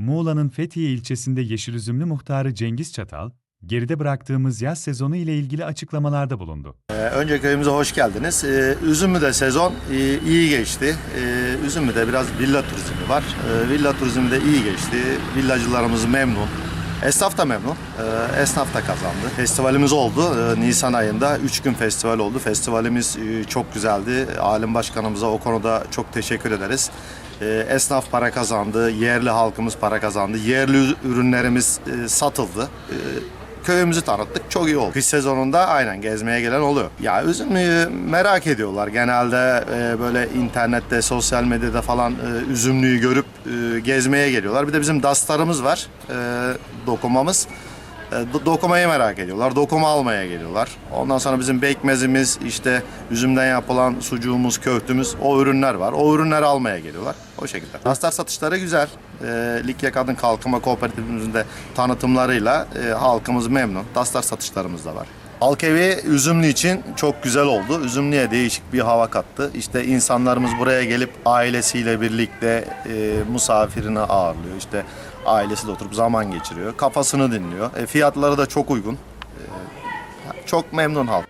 Muğla'nın Fethiye ilçesinde yeşil üzümlü muhtarı Cengiz Çatal, geride bıraktığımız yaz sezonu ile ilgili açıklamalarda bulundu. Ee, Önce köyümüze hoş geldiniz. Ee, Üzümlü'de sezon e, iyi geçti. Ee, Üzümlü'de biraz villa turizmi var. Villa turizmi de iyi geçti. Villacılarımız memnun. Esnaf da memnun. Ee, Esnaf da kazandı. Festivalimiz oldu. Ee, Nisan ayında 3 gün festival oldu. Festivalimiz e, çok güzeldi. Alim Başkanımıza o konuda çok teşekkür ederiz. Ee, Esnaf para kazandı. Yerli halkımız para kazandı. Yerli ürünlerimiz e, satıldı. Köyümüzü tanıttık. Çok iyi oldu. Kış sezonunda aynen gezmeye gelen oluyor. Ya üzümlüyü merak ediyorlar. Genelde e, böyle internette, sosyal medyada falan e, üzümlüyü görüp e, gezmeye geliyorlar. Bir de bizim dastarımız var. E, dokumamız. E, do- dokumayı merak ediyorlar. Dokuma almaya geliyorlar. Ondan sonra bizim bekmezimiz, işte üzümden yapılan sucuğumuz, köftümüz, o ürünler var. O ürünleri almaya geliyorlar. O şekilde. Dastar satışları güzel. E, Likya Kadın Kalkınma Kooperatifimizin de tanıtımlarıyla e, halkımız memnun. Dastar satışlarımız da var. Halk evi Üzümlü için çok güzel oldu. Üzümlü'ye değişik bir hava kattı. İşte insanlarımız buraya gelip ailesiyle birlikte e, misafirini ağırlıyor. İşte ailesi de oturup zaman geçiriyor. Kafasını dinliyor. E, fiyatları da çok uygun. E, çok memnun halk.